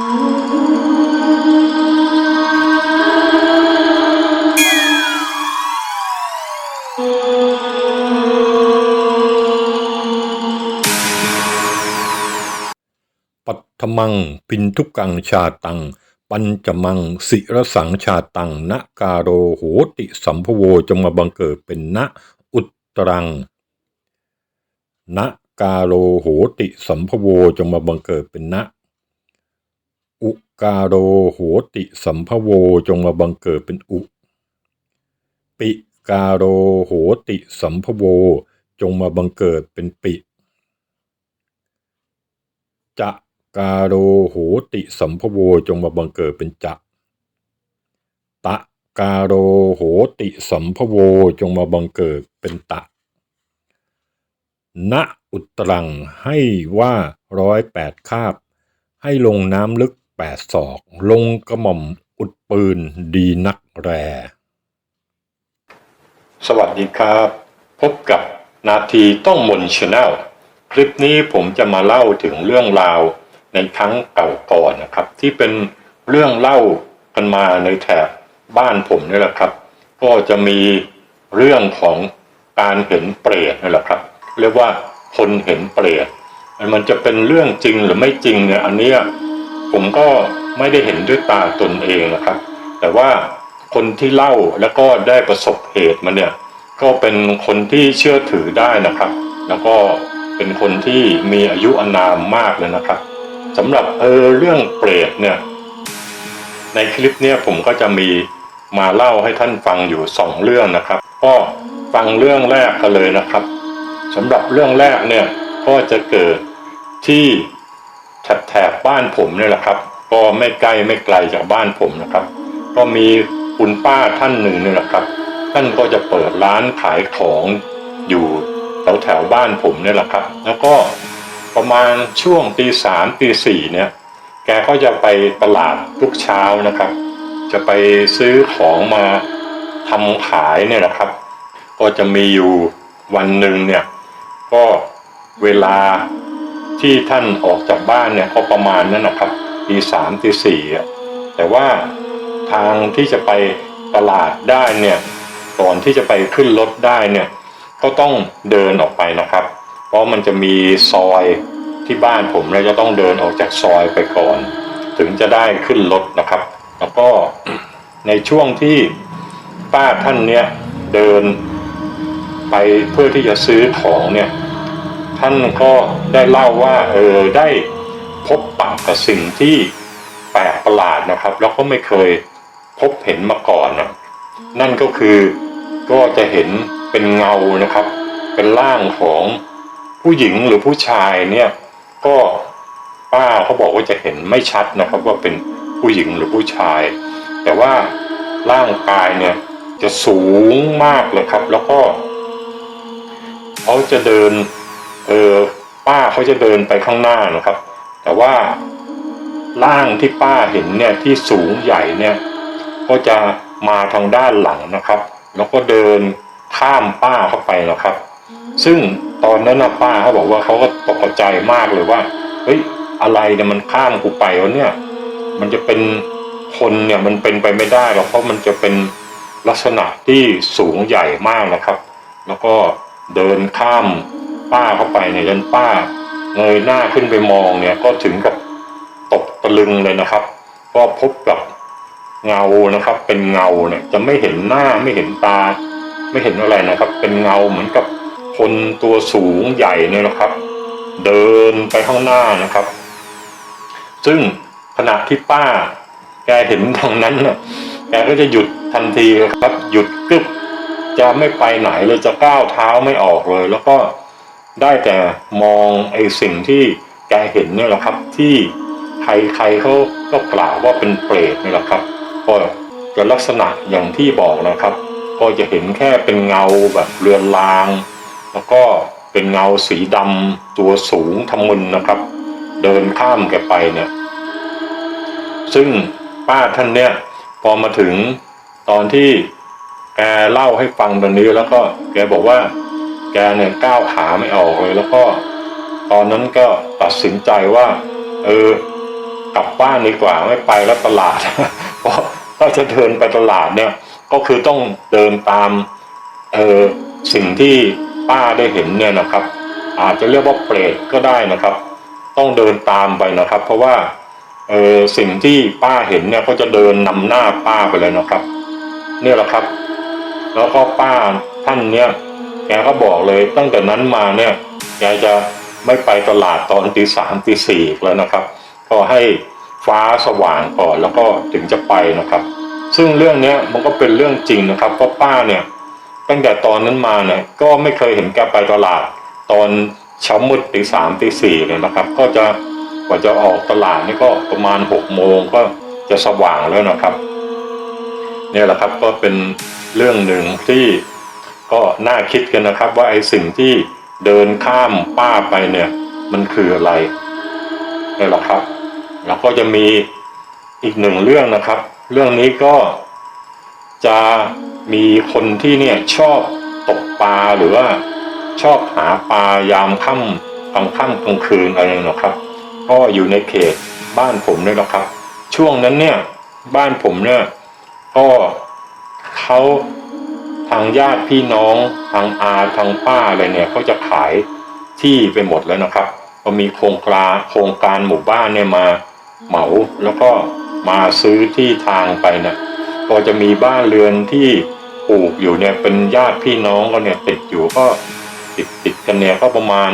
ปัทมังปินทุกังชาตัง ปัญจมังสิรสังชาตังนกาโรโหติสัมภโวจงมาบังเกิดเป็นณอุตรังนะกาโรโหติสัมภโวจงมาบังเกิดเป็นณ กาโรโหติสัมภโวจงมาบังเกิดเป็นอุ ปิกาโรโหติสัมภโวจงมาบังเกิดเป็นปิจะกาโรโหติสัมภโวจงมาบังเกิดเป็นจะตะกาโรโหติสัมภโวจงมาบังเกิดเป็นตะ ณอุตรังให้ว่าร้อยแปดคาบ ให้ลงน้ำลึก แปดศอก ลงกระหม่อมอุดปืนดีนักแร สวัสดีครับ พบกับนาทีต้องมนชาแนลคลิปนี้ผมจะมาเล่าถึงเรื่องราวในครั้งเก่าก่อนนะครับ ที่เป็นเรื่องเล่ากันมาในแถบบ้านผมนี่แหละครับ ก็จะมีเรื่องของการเห็นเปรตนี่แหละครับ เรียกว่าคนเห็นเปรตมันจะเป็นเรื่องจริงหรือไม่จริงเนี่ยอันเนี้ย ผมก็ไม่ได้เห็นด้วยตาตนเองนะครับ แต่ว่าคนที่เล่าแล้วก็ได้ประสบเหตุมาเนี่ยก็เป็นคนที่เชื่อถือได้นะครับ แล้วก็เป็นคนที่มีอายุอานามมากเลยนะครับสำหรับเออเรื่องเปรตเนี่ยในคลิปเนี่ยผมก็จะมีมาเล่าให้ท่านฟังอยู่สองเรื่องนะครับ ก็ฟังเรื่องแรกกันเลยนะครับสำหรับเรื่องแรกเนี่ยก็จะเกิดที่ แถบแถบบ้านผมเนี่ยแหละครับ ก็ไม่ไกล้ไม่ไกลจากบ้านผมนะครับ ก็มีคุณป้าท่านหนึ่งเนี่ยแหละครับ ท่านก็จะเปิดร้านขายของอยู่แถวแถวบ้านผมเนี่ยแหละครับ แล้วก็ประมาณช่วงตีสามตีสี่เนี่ย แกก็จะไปตลาดทุกเช้านะครับ จะไปซื้อของมาทำขายเนี่ยนะครับ ก็จะมีอยู่วันหนึ่งเนี่ย ก็เวลา ที่ท่านออกจากบ้านเนี่ยก็ประมาณนั้นนะครับตีสามตีสี่อะแต่ว่าทางที่จะไปตลาดได้เนี่ยก่อนที่จะไปขึ้นรถได้เนี่ยก็ต้องเดินออกไปนะครับ เพราะมันจะมีซอยที่บ้านผมเนี่ยจะต้องเดินออกจากซอยไปก่อน ถึงจะได้ขึ้นรถนะครับ แล้วก็ในช่วงที่ป้าท่านเนี่ยเดินไปเพื่อที่จะซื้อของเนี่ย ท่านก็ได้เล่าว่าเออได้พบปะกับสิ่งที่แปลกประหลาดนะครับ แล้วก็ไม่เคยพบเห็นมาก่อนนะนั่นก็คือก็จะเห็นเป็นเงานะครับ เป็นร่างของผู้หญิงหรือผู้ชายเนี่ยก็ป้าเขาบอกว่าจะเห็นไม่ชัดนะครับว่าเป็นผู้หญิงหรือผู้ชาย แต่ว่าร่างกายเนี่ยจะสูงมากเลยครับ แล้วก็เขาจะเดิน เออป้าเขาจะเดินไปข้างหน้านะครับ แต่ว่าร่างที่ป้าเห็นเนี่ยที่สูงใหญ่เนี่ย ก็จะมาทางด้านหลังนะครับ แล้วก็เดินข้ามป้าเข้าไปนะครับ ซึ่งตอนนั้นนะป้าเขาบอกว่าเขาก็ตกใจมากเลยว่าเฮ้ยอะไรเนี่ยมันข้ามกูไปวะเนี่ย มันจะเป็นคนเนี่ยมันเป็นไปไม่ได้หรอกเพราะมันจะเป็นลักษณะที่สูงใหญ่มากนะครับ แล้วก็เดินข้าม ป้าเข้าไปเนี่ยจนป้าเงยหน้าขึ้นไปมองเนี่ยก็ถึงกับตกตะลึงเลยนะครับ ก็พบกับเงานะครับ เป็นเงาเนี่ยจะไม่เห็นหน้าไม่เห็นตา ไม่เห็นอะไรนะครับ เป็นเงาเหมือนกับคนตัวสูงใหญ่เนี่ยนะครับ เดินไปข้างหน้านะครับ ซึ่งขณะที่ป้า แกเห็นทางนั้นน่ะแกก็จะหยุดทันทีครับ หยุดกึบจะไม่ไปไหนเลยจะก้าวเท้าไม่ออกเลย แล้วก็ ได้แต่มองไอ้สิ่งที่แกเห็นเนี่ยแหละครับ ที่ใครๆเขาก็กล่าวว่าเป็นเปรตนี่แหละครับก็จะลักษณะอย่างที่บอกนะครับ ก็จะเห็นแค่เป็นเงาแบบเรือนราง แล้วก็เป็นเงาสีดำตัวสูงทำมึนนะครับ เดินข้ามแกไปเนี่ยซึ่งป้าท่านเนี่ยพอมาถึงตอนที่แกเล่าให้ฟังตรงนี้แล้วก็แกบอกว่า แกเนี่ยก้าวขาไม่ออกเลย แล้วก็ตอนนั้นก็ตัดสินใจว่า เออกลับบ้านดีกว่าไม่ไปแล้วตลาดเพราะถ้าจะเดินไปตลาดเนี่ยก็คือต้องเดินตามเออสิ่งที่ป้าได้เห็นเนี่ยนะครับ อาจจะเรียกว่าเปรตก็ได้นะครับ ต้องเดินตามไปนะครับ เพราะว่าเออสิ่งที่ป้าเห็นเนี่ยก็จะเดินนำหน้าป้าไปเลยนะครับ เนี่ยแหละครับ แล้วก็ป้าท่านเนี่ย แกก็บอกเลยตั้งแต่นั้นมาเนี่ยแกจะไม่ไปตลาดตอนตีสามตีสี่แล้วนะครับ ก็ให้ฟ้าสว่างก่อนแล้วก็ถึงจะไปนะครับ ซึ่งเรื่องเนี้ยมันก็เป็นเรื่องจริงนะครับเพราะป้าเนี่ยตั้งแต่ตอนนั้นมาเนี่ยก็ไม่เคยเห็นแกไปตลาดตอนเช้ามืดตีสามตีสี่เลยนะครับ ก็จะกว่าจะออกตลาดนี่ก็ประมาณหกโมงก็จะสว่างแล้วนะครับ เนี่ยแหละครับก็เป็นเรื่องหนึ่งที่ ก็น่าคิดกันนะครับว่าไอ้สิ่งที่เดินข้ามป้าไปเนี่ย มันคืออะไรนี่แหละครับ แล้วก็จะมีอีกหนึ่งเรื่องนะครับ เรื่องนี้ก็จะมีคนที่เนี่ยชอบตกปลาหรือว่าชอบหาปลายามค่ำกลางค่ำกลางคืนอะไรนะครับ ก็อยู่ในเขตบ้านผมเนี่ยนะครับ ช่วงนั้นเนี่ยบ้านผมเนี่ยก็เขา ทางญาติพี่น้องทางอาทางป้าอะไรเนี่ยเขาจะขายที่ไปหมดแล้วนะครับก็มีโครงการโครงการหมู่บ้านเนี่ยมาเหมาแล้วก็มาซื้อที่ทางไปนะก็จะมีบ้านเรือนที่ปลูกอยู่เนี่ยเป็นญาติพี่น้องกันเนี่ยติดอยู่ก็ติดติดกันเนี่ยก็ประมาณ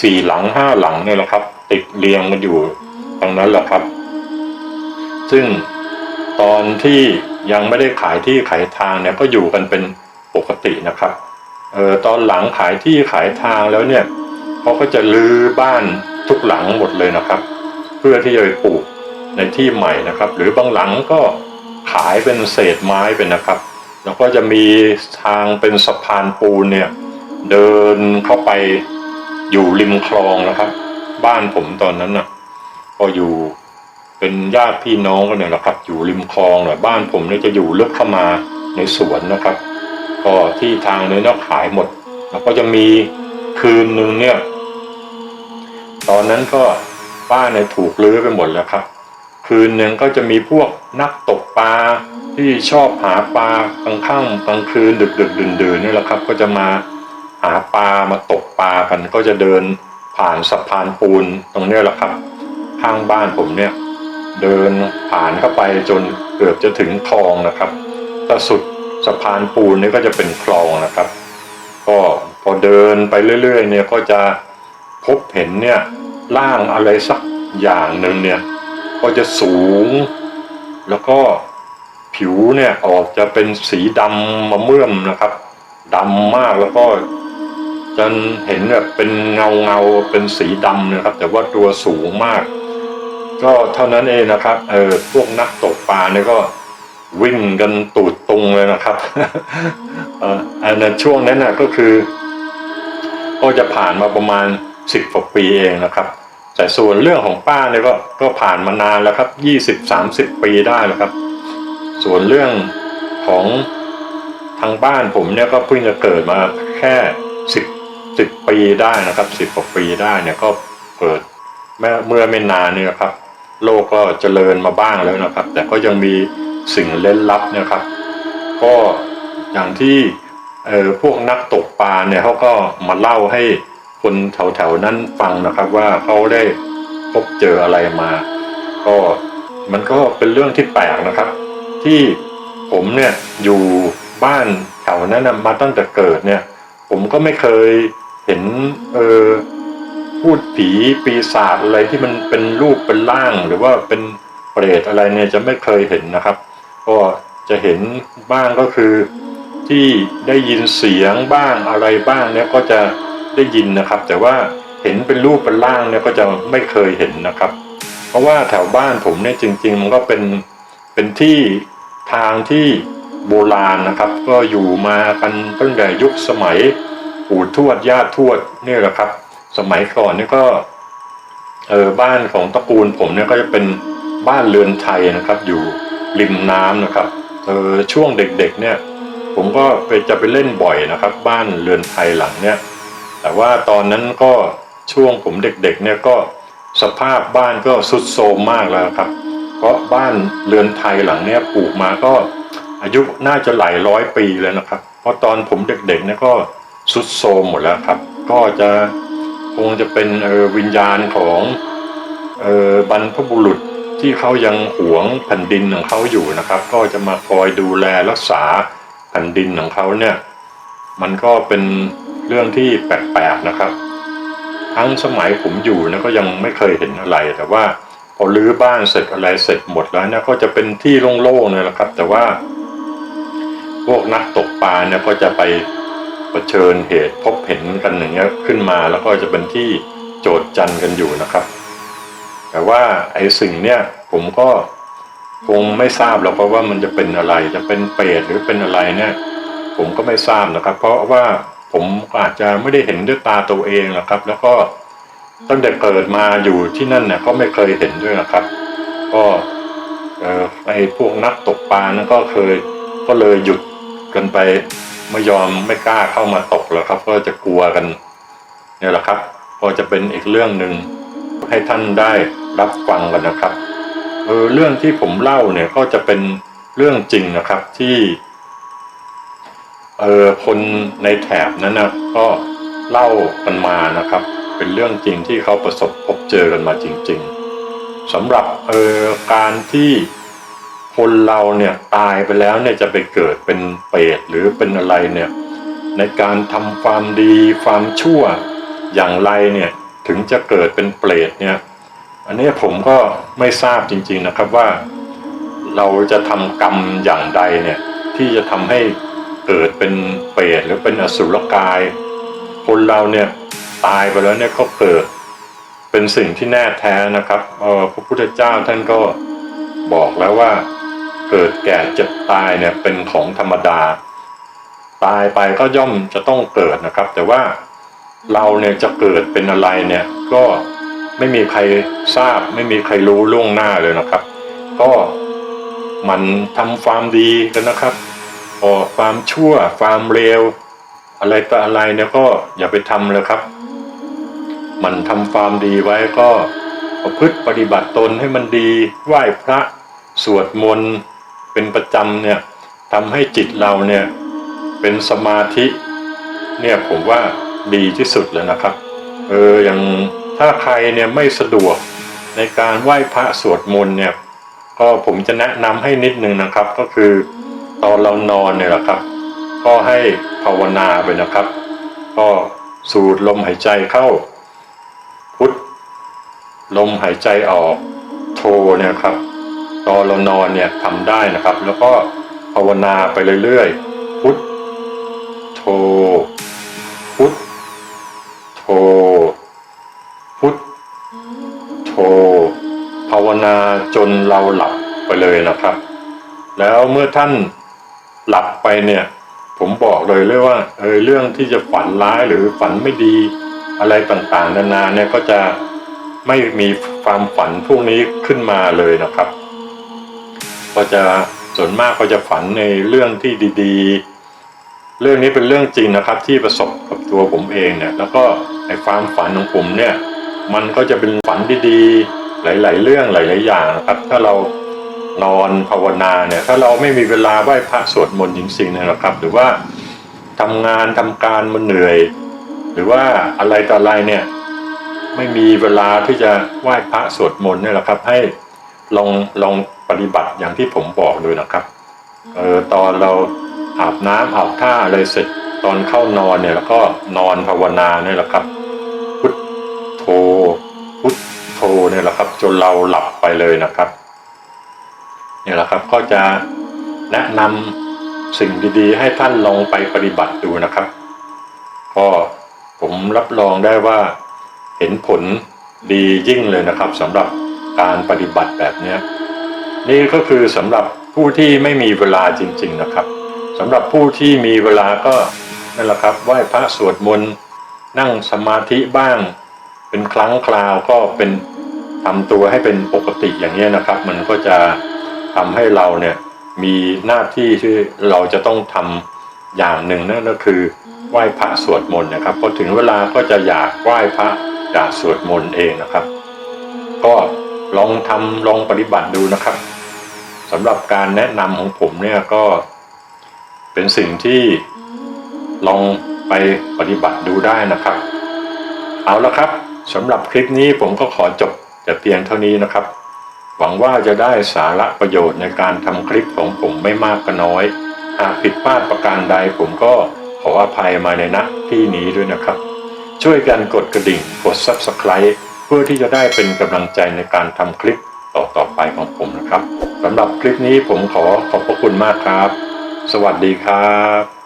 สี่หลังห้าหลังเนี่ยแหละครับ ติดเรียงกันอยู่ตรงนั้นแหละครับ ซึ่งตอนที่ยังไม่ได้ขายที่ขายทางเนี่ยก็อยู่กันเป็น กตินะครับเออตอนหลังขายที่ขายทางแล้วเนี่ยเขาก็จะลื้อบ้านทุกหลังหมดเลยนะครับ เพื่อที่จะไปปลูกในที่ใหม่นะครับ หรือบางหลังก็ขายเป็นเศษไม้เป็นนะครับ แล้วก็จะมีทางเป็นสะพานปูนเนี่ยเดินเข้าไปอยู่ริมคลองนะครับ บ้านผมตอนนั้นน่ะก็อยู่เป็นญาติพี่น้องกันเนี่ยนะครับ อยู่ริมคลองหน่อยบ้านผมเนี่ยจะอยู่ลึกเข้ามาในสวนนะครับ ก็ที่ทางเนี่ยนขายหมด แล้วก็จะมีคืนหนึ่งเนี่ย ตอนนั้นก็บ้านเนี่ยถูกลื้อไปหมดแล้วครับ คืนหนึ่งก็จะมีพวกนักตกปลาที่ชอบหาปลากลางค่ำกลางคืนดึกดึกดื่นดื่นนี่แหละครับ ก็จะมาหาปลามาตกปลากันก็จะเดินผ่านสะพานปูนตรงนี้แหละครับ ข้างบ้านผมเนี่ย เดินผ่านเข้าไปจนเกือบจะถึงคลองนะครับถ้าสุด สะพานปูนนี่ก็จะเป็นคลองนะครับ ก็พอเดินไปเรื่อยๆเนี่ยก็จะพบเห็นเนี่ยร่างอะไรสักอย่างหนึ่งเนี่ยก็จะสูง แล้วก็ผิวเนี่ยออกจะเป็นสีดำมะเมื่อมนะครับดำมากแล้วก็จนเห็นแบบเป็นเงาเงาๆเป็นสีดำนะครับ แต่ว่าตัวสูงมาก ก็เท่านั้นเองนะครับเออพวกนักตกปลาเนี่ยก็ วิ่งกันตูดตุงเลยนะครับอันนั้นช่วงนั้นนะก็คือ ก็จะผ่านมาประมาณสิบกว่าปีเองนะครับ แต่ส่วนเรื่องของป้าเนี่ยก็ก็ผ่านมานานแล้วครับยี่สิบสามสิบปีได้แล้วครับ ส่วนเรื่องของทางบ้านผมเนี่ยก็เพิ่งจะเกิดมาแค่สิบสิบปีได้นะครับสิบกว่าปีได้เนี่ยก็เกิดเมื่อเมื่อไม่นานนี่ยครับ โลกก็เจริญมาบ้างแล้วนะครับ แต่ก็ยังมี สิ่งเล่นลับเนะครับ ก็อย่างที่เออพวกนักตกปลาเนี่ยเขาก็มาเล่าให้คนแถวๆนั้นฟังนะครับว่าเขาได้พบเจออะไรมา ก็มันก็เป็นเรื่องที่แปลกนะครับ ที่ผมเนี่ยอยู่บ้านแถวนั้นมาตั้งแต่เกิดเนี่ย ผมก็ไม่เคยเห็นเออพูดผีปีศาจอะไรที่มันเป็นรูปเป็นร่าง หรือว่าเป็นเปรตอะไรเนี่ยจะไม่เคยเห็นนะครับ ก็จะเห็นบ้างก็คือที่ได้ยินเสียงบ้างอะไรบ้างเนี่ยก็จะได้ยินนะครับ แต่ว่าเห็นเป็นรูปเป็นร่างเนี่ยก็จะไม่เคยเห็นนะครับ เพราะว่าแถวบ้านผมเนี่ยจริง ๆ มันก็เป็นเป็นที่ทางที่โบราณนะครับ ก็อยู่มากันตั้งแต่ยุคสมัยปู่ทวดย่าทวดนี่แหละครับ สมัยก่อนนี่ก็เออบ้านของตระกูลผมเนี่ยก็จะเป็นบ้านเรือนไทยนะครับอยู่ ริมน้ำนะครับเออช่วงเด็กๆเนี่ย ผมก็ไปจะไปเล่นบ่อยนะครับ บ้านเรือนไทยหลังเนี่ย แต่ว่าตอนนั้นก็ช่วงผมเด็กๆเนี่ยก็สภาพบ้านก็สุดโทรมมากแล้วครับ เพราะบ้านเรือนไทยหลังเนี้ยปลูกมาก็อายุน่าจะหลายร้อยปีแล้วนะครับ เพราะตอนผมเด็กๆเนี่ยก็สุดโทรมหมดแล้วครับ ก็จะคงจะเป็นออวิญญาณของออบรรพบุรุษ ที่เขายังหวงแผ่นดินของเขาอยู่นะครับ ก็จะมาคอยดูแลรักษาแผ่นดินของเขาเนี่ย มันก็เป็นเรื่องที่แปลกๆนะครับ ทั้งสมัยผมอยู่นะก็ยังไม่เคยเห็นอะไร แต่ว่าพอรื้อบ้านเสร็จอะไรเสร็จหมดแล้วเนี่ยก็จะเป็นที่โล่งๆเลยละครับ แต่ว่า พวกนักตกปลาเนี่ยก็จะไปเผชิญเหตุพบเห็นกันอย่างเงี้ยขึ้นมาแล้วก็จะเป็นที่โจดจันกันอยู่นะครับ แต่ว่าไอ้สิ่งเนี่ยผมก็คงไม่ทราบหรอกเพราะว่ามันจะเป็นอะไรจะเป็นเปรตหรือเป็นอะไรเนี่ยผมก็ไม่ทราบนะครับ เพราะว่าผมอาจจะไม่ได้เห็นด้วยตาตัวเองนะครับ แล้วก็ตั้งแต่เกิดมาอยู่ที่นั่นเนี่ยก็ไม่เคยเห็นด้วยนะครับ ก็เออไอ้พวกนักตกปลานั่นก็เคยก็เลยหยุดกันไปไม่ยอมไม่กล้าเข้ามาตกแล้วครับ ก็จะกลัวกันเนี่ยแหละครับ ก็จะเป็นอีกเรื่องหนึ่งให้ท่านได้ รับฟังกันนะครับเออเรื่องที่ผมเล่าเนี่ยก็จะเป็นเรื่องจริงนะครับที่เออคนในแถบนั้นนะก็เล่ากันมานะครับ เป็นเรื่องจริงที่เขาประสบพบเจอกันมาจริง ๆสำหรับเออการที่คนเราเนี่ยตายไปแล้วเนี่ยจะไปเกิดเป็นเปรตหรือเป็นอะไรเนี่ยในการทำความดีความชั่วอย่างไรเนี่ยถึงจะเกิดเป็นเปรตเนี่ย อันนี้ผมก็ไม่ทราบจริง ๆนะครับว่าเราจะทำกรรมอย่างใดเนี่ย ที่จะทำให้เกิดเป็นเปรตหรือเป็นอสุรกาย คนเราเนี่ยตายไปแล้วเนี่ยก็เกิดเป็นสิ่งที่แน่แท้นะครับพระพุทธเจ้าท่านก็บอกแล้วว่า เกิดแก่เจ็บตายเนี่ยเป็นของธรรมดา ตายไปก็ย่อมจะต้องเกิดนะครับ แต่ว่าเราเนี่ยจะเกิดเป็นอะไรเนี่ยก็ ไม่มีใครทราบ ไม่มีใครรู้ล่วงหน้าเลยนะครับ ก็มันทำความดีกันนะครับพอความชั่วความเลวอะไรต่ออะไรเนี่ยก็อย่าไปทำเลยครับ มันทำความดีไว้ก็ประพฤติปฏิบัติตนให้มันดีไหว้พระสวดมนต์เป็นประจำเนี่ยทำให้จิตเราเนี่ยเป็นสมาธิ เนี่ยผมว่าดีที่สุดเลยนะครับ เอออย่าง ถ้าใครเนี่ยไม่สะดวกในการไหว้พระสวดมนต์เนี่ย ก็ผมจะแนะนำให้นิดนึงนะครับ ก็คือตอนเรานอนเนี่ยแหละครับ ก็ให้ภาวนาไปนะครับ ก็สูดลมหายใจเข้า พุทธลมหายใจออกโทเนี่ยครับ ตอนเรานอนเนี่ยทำได้นะครับ แล้วก็ภาวนาไปเรื่อยๆ โทภาวนาจนเราหลับไปเลยนะครับ แล้วเมื่อท่านหลับไปเนี่ย ผมบอกเลยเลยว่าเออเรื่องที่จะฝันร้ายหรือฝันไม่ดีอะไรต่างๆ นานาเนี่ยก็จะไม่มีความฝันพวกนี้ขึ้นมาเลยนะครับ ก็จะส่วนมากก็จะฝันในเรื่องที่ดีๆ เรื่องนี้เป็นเรื่องจริงนะครับ ที่ประสบกับตัวผมเองเนี่ย แล้วก็ในความฝันของผมเนี่ย มันก็จะเป็นฝันดีๆ หลาย ๆ เรื่องหลาย ๆ อย่างนะครับ ถ้าเรานอนภาวนาเนี่ยถ้าเราไม่มีเวลาไหว้พระสวดมนต์จริงๆเนยนะครับ หรือว่าทำงานทำการมันเหนื่อย หรือว่าอะไรต่ออะไรเนี่ยไม่มีเวลาที่จะไหว้พระสวดมนต์เนี่ยแหละครับ ให้ลองลองปฏิบัติอย่างที่ผมบอกเลยนะครับเออตอนเราอาบน้ำอาบท่าอะไรเสร็จตอนเข้านอนเนี่ยแล้วก็นอนภาวนาเนี่ยแหละครับ พุทโธเนี่ยแหละครับ จนเราหลับไปเลยนะครับเนี่ยแหละครับก็จะแนะนำสิ่งดีๆ ให้ท่านลองไปปฏิบัติดูนะครับ ก็ผมรับรองได้ว่าเห็นผลดียิ่งเลยนะครับสำหรับการปฏิบัติแบบนี้นี่ก็คือสำหรับผู้ที่ไม่มีเวลาจริง ๆนะครับสำหรับผู้ที่มีเวลาก็นั่นแหละครับไหว้พระสวดมนต์นั่งสมาธิบ้าง เป็นครั้งคราวก็เป็นทำตัวให้เป็นปกติอย่างนี้นะครับ มันก็จะทำให้เราเนี่ยมีหน้าที่ที่เราจะต้องทำอย่างหนึ่งนั่นก็คือไหว้พระสวดมนต์นะครับพอถึงเวลาก็จะอยากไหว้พระอยากสวดมนต์เองนะครับ ก็ลองทำลองปฏิบัติดูนะครับสำหรับการแนะนำของผมเนี่ยก็เป็นสิ่งที่ลองไปปฏิบัติดูได้นะครับ เอาละครับ สำหรับคลิปนี้ผมก็ขอจบแต่เพียงเท่านี้นะครับ หวังว่าจะได้สาระประโยชน์ในการทำคลิปของผมไม่มากก็น้อย หากผิดพลาดประการใดผมก็ขออภัยมาในณที่นี้ด้วยนะครับ ช่วยกันกดกระดิ่งกด Subscribe เพื่อที่จะได้เป็นกำลังใจในการทำคลิปต่อๆไปของผมนะครับสำหรับคลิปนี้ผมขอขอบพระคุณมากครับ สวัสดีครับ